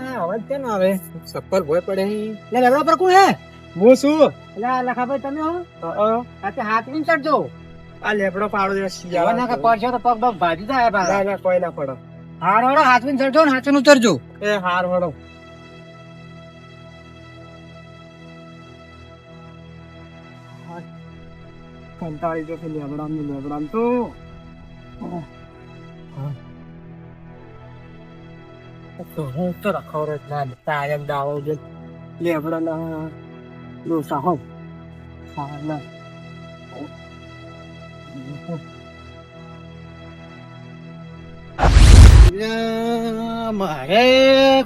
અવાજ કેમ આવે? સફર ભોય પડે લે લેબડા પર કોણ હે? હું શું એટલે આ લખાભાઈ તમે હો? અ, હાથની ચડજો? આ લેબડો પાડો ના તો પગ પગ ભાજી જાય ના ના કોઈ ના પડો. વાળો હાથની ચડજો ને હાથનું ઉતરજો. એ હાર વળો. કંટાળી જો કે લેબડામ ને લેબડા તો. તો હું તો રખો રે ના તારે દાવો જે સાલા મારે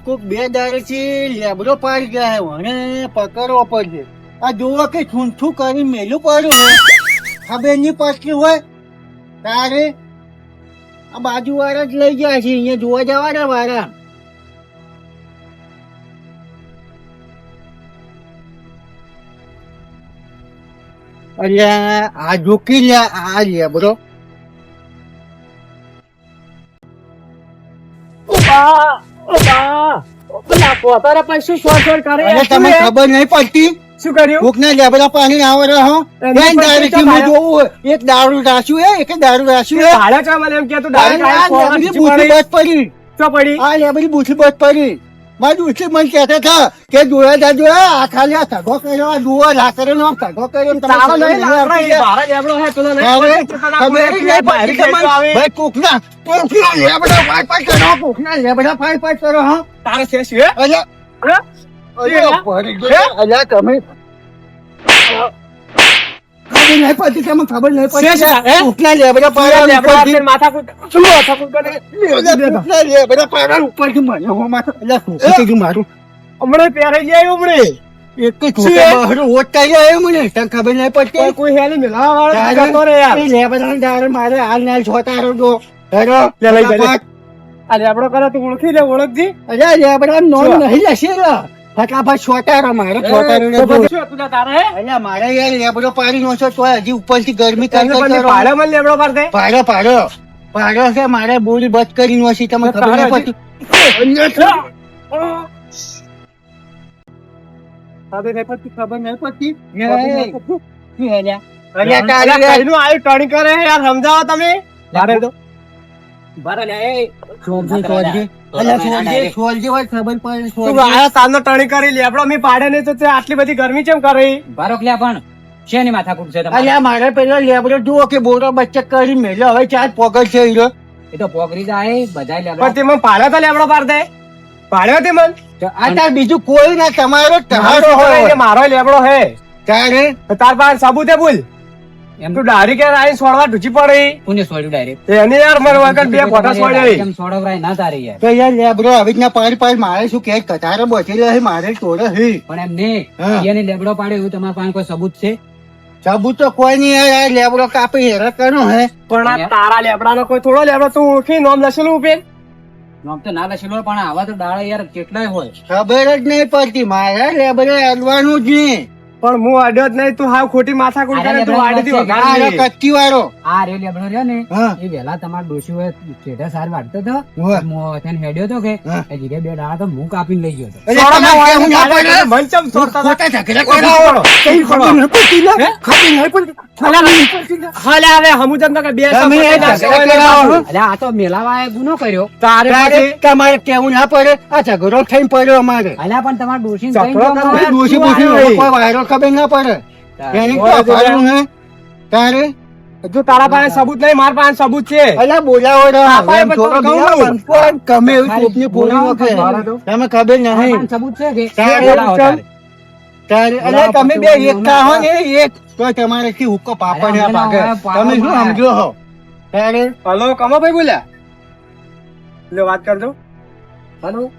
કોક બે દાડે થી લેબડો પાડી ગયા મને પકડવો પડશે. આ જોવો કે છૂંછું કરી મેલું પડ્યું ખબર નહીં પડતી હોય? તારે? આ બાજુ જ લઈ જાય છે, અહીંયા જોવા જવાના વાળા અલ્યા આ જોકી લ્યા આ લેબડો બરો પડી. મારી ઉછી મને કહેતા હતા કે જોયા તા જોયા આ ખાલી આ સગો કર્યો આ જુઓ લાકડીનો આમ સગો કર્યો ને તમે લાકડા, કોકના કોકના લેબડા ફાટ ફાટ કરો કોકના લેબડા ફાટ ફાટ કરો હા તારે છે હે? અલ્યા. અલ્યા તમે નહીં પડતી ખબર નહીં મને હો માથે. શું થઈ ગયું મારું હમણાં પહેરાઈ ગયા એવું એક જ શું છોકરા એ? બહાર ઓટકાઈ ગયા મને તને ખબર નહીં પડતી કોઈ- હેલી મિલાવા વાળો યાર. મારે હાલ નાલ જોતા રહો છો. હેરો, લે લઈ લે. ફટાફટ. આ લેબડો કરે તું ઓળખી લે ઓળખજી અલ્યા લે બધા શું? નહીં લેશે. ફટાફટ છોટા મારે તો તારે, અલ્યા મારે યાર લેબડો પાડી નો છો તોય હજી ઉપરથી ગરમી. લેબડો પાડ દે. પાડો પાડો. પાડો છે મારે બોલી બચ કરી નો છે તમે ખબર નહીં ખબર નહીં પડતી. અલ્યા તારી કરે યાર સમજાવો તમે? તો સોલજી હોય ખબર પડે તું સોલજી. આયા તારનો ટર્ન કરી લેબડો મી પાડે નહીં તો તે આટલી બધી ગરમી કેમ કરે? બારોક લ્યા પણ. શેની માથાકૂટ છે અલ્યા મારે પેલો લેબડો જુઓ કે બોરો બચ્ચે કરી મેલ્યો હવે ચાર પોગટ છે હીરો. એ તો પોકરી જાય બધાય લેબડા તે મને પાડ્યો તો લેબડો પાડ દે. પાડ્યો તે મન? આ તાર બીજું કોઈ ના તમારો તમારો હોય મારો લેબડો હે. તારે તાર પાસે સાબુ તે બોલ. એમ તું ડારી કે આઈ સોડવા ઢૂચી પડી. કોને સોડ્યું ડાયરેક્ટ એની યાર મારે વખત બે ફોટા સોડ્યા એમ છોડવરાય ના તારી યાર. તો યાર લેબડો આવી રીતના પાડી પાડી મારે શું કે કતારે બેઠેલો હે મારે તોડે હે પણ એમ ને એને લેબડો પાડે એવું તમારા પાસે કોઈ સબૂત છે? સબૂત તો કોઈ નહીં યાર આ લેબડો કાપી હેરા કરો હે? પણ આ તારા લેબડાનો કોઈ થોડો લેબડો તું ઓળખી નોમ લખેલું ઉપેન નામ તો ના લખેલો પણ આવા તો દાડા યાર કેટલાય હોય. ખબર જ નહીં પડતી મારે લેબડે અડવાનું જ નહીં. પણ હું અડ્યો જ નહીં તું હાવ ખોટી માથા કોઈ કરે તું આડીથી વગાડે કચ્ચી વાળો આ રે લેબડો રહ્યો ને એ વેલા તમાર ડોશી હોય ચેડા સાર વાડતો તો હું તેને હેડ્યો તો કે જગ્યાએ બે ડાળા તો હું કાપીને લઈ ગયો તો હું ના પડે? મન ચમ છોડતા હતા? ખોટા ઝઘડા. કરો. કઈ ખબર નહીં પડતી લે. ખબર ન પડતી. હાલે હવે હમુજન તો કે બે તમે ને. એટલે આ તો મેલાવાએ ગુનો કર્યો તારે તમારે કેવું ના પડે આ ઝઘડો થઈને પડ્યો અમારે અલ્યા પણ તમાર ડોશી ડોશી બોશી કોઈ વાયરો ખબર ના પડે. એની તો ફાળું હે? તારે? જો તારા પાસે સબૂત નહીં મારા પાસે સબૂત છે. અલ્યા બોલાવો ભાઈ એવી પોરી વખતે. તો. તમે ખબર નહીં. સબૂત છે કે? તારે તમે બે એકતા હો ને એક. તો તમારે થી હુક્કો પાપડ ના પાકે તમે શું સમજો હો તારે હલો કમાભાઈ બોલ્યા? લે વાત કરજો. હલો.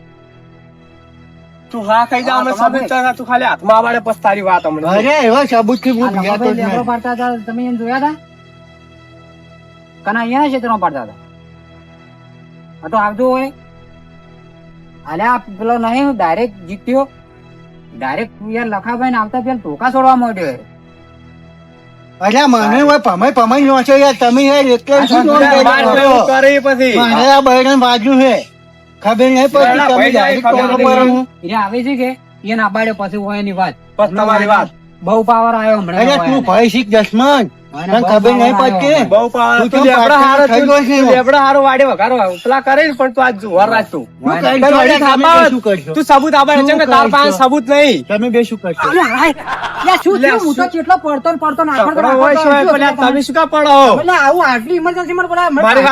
તું હા કહી જા અમે સબૂત ચાલ, તું ખાલી હાથમાં આવાડે પછી તારી વાત અમને અરે એવા સબૂતથી આ હું બીજા તો લેબડો પાડતા હતા તમે એમ જોયા હતા? કના અહીંયા ક્ષેત્રમાં પાડતા હતા? આ તો આવજો હોય અલ્યા પેલો નહીં ડાયરેક્ટ જીત્યો. ડાયરેક્ટ યાર લખાભાઈ ને આવતા પેલા ટોકા છોડવા માંડ્યો અરે મને હોય પમાઈ પમાઈ નો છે યાર તમે યાર એટલે શું કરે પછી. મારે આ બહેન બાજુ છે. ખબર નહીં પડતી તમે આવે છે કે? એના આબાડે પછી હોય એની વાત. પછી તમારી વાત. બહુ પાવર આવ્યો હમણાં અરે તું ભાઈ શીખ દસમન તને ખબર નહીં પડતી બહુ પાવર તું તું લેબડા હારો તું ખાઈ ગયો છે. લેબડા હારો વાડે વઘારો પેલા કરે ને પણ તું આજ જોવાર રાખ તું. શું વાહ, તમે. શું કરશો? તું સબૂત આબાય છે કે તાર પાસે સબૂત નહીં? તમે બે શું કરશો? અરે હાય, શું થયું? હું તો કેટલો પડતો ને પડતો ને આખો કપડો દાડો હોય આખો છે, દાડો પેલા તમે શું કા પડો? એટલે આવું આટલી ઇમરજન્સી માં પેલા મારી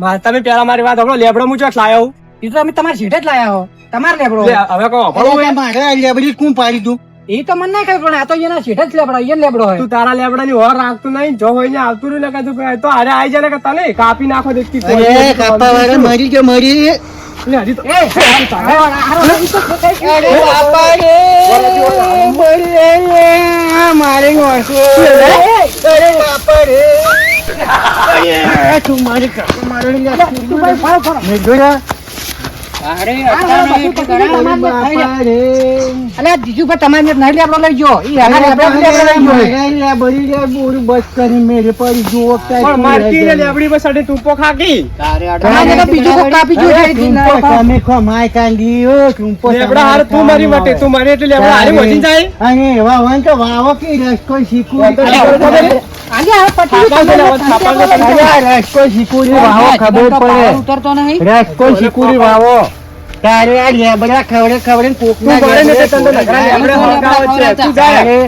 વાત- તમે પેલા મારી વાત હમણાં લેબડો મુજબ ચોક લાયો. એ તો અમે તમારી સીટે જ લાયા હો. તમારે લેબડો. હવે કહો તે? મારે લેબડી કું પાડી દઉં? એ તો મને ના ખબર પણ આ તો એના શેઠ જ લેબડો એ લેબડો હોય તું તારા લેબડા ની ઓર રાખતું નહીં જો હોય ને આવતું રહ્યું ને કીધું કે તો અરે આઈ જાય ને કે તને કાપી નાખો દેખતી અરે કાપા વાળા મરી કે મરી લે, હજી તો- એ હારું હારું, હારું, હારું, ગયું? અરે બાપા રે મરી રે મારે અરે બાપા રે અરે તું મારી કાપા મારો ને તું ભાઈ ફરો, ફરો. મેઘોરા. અરે અરે જીજુભાઈ તમારે નહીં લેબડો લઈ જો ઈ એના લેબડો જ લેબડો લઈ જો મારા લેબડી લે બોરું બસ કરી મેરે પર જુઓ પણ મારતી ને લેબડી પર સડે ટૂંપો ખાકી બીજું કાપી ગયું છે, એટલે ના ખાવ. તમે ખો માય કાંદી ટૂંપો લેબડા હારે તું મારી માટે તું મારી એટલે લેબડા હારે વધી જાય. અને એવા હોય તો વાવો કે રસકો શીખવું ખબર પડે? શીખવું વાવો ખબર નહીં. શીખવું વાવો. તારે આ લેબડા ખવડે ખવડે કોક તું ને તે તને નખરા લેબડા તું જાય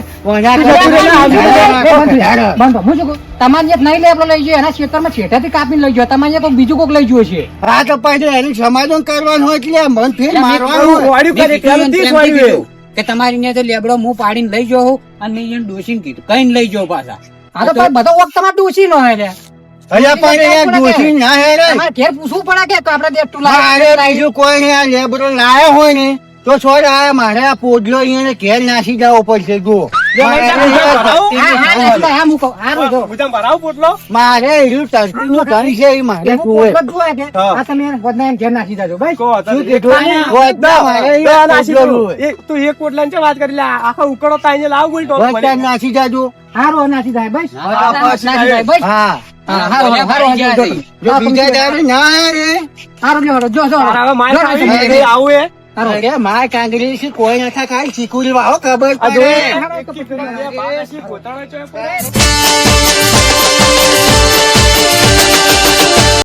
બંધ હું શું કહું? તમારે ત્યાં નહીં લેબડો લઈ ગયો એના ખેતરમાં છેટાથી કાપીને લઈ ગયો તમારે ત્યાં બીજું કોક લઈ ગયો છે હા તો પછી એનું સમાધાન કરવાનું હોય એટલે મન ફેર મારવાનું હોય. કે તમારી તો લેબડો હું પાડીને લઈ જાઉં અને મેં એને ડોસીને કીધું કઈ લઈ જાઉં પાછા. હા તો બધો વખત તમારે ડોસી નો હે લે અલ્યા પણ એ ડોશી ના હેરે તમારે ઘેર પૂછવું પડે કે? આપણે બે તું મારે બીજું કોઈ નહીં આ લેબરો લાયો હોય ને તો છોડ આ મારે આ પોડલો અહીંયા ઘેર નાસી જવો પડશે જો? મારે એનું ધન છે એ મારે જોવે. તો. નાસી એક વાત કરી? લે આખો ઉકળો તાઈને લાવ બોલ તો નાસી જાજો. હારો નાખી જાય બસ, હા. માર કાંગરી છે કોઈ નથી ખાલી ચીકુડી વાહો ખબર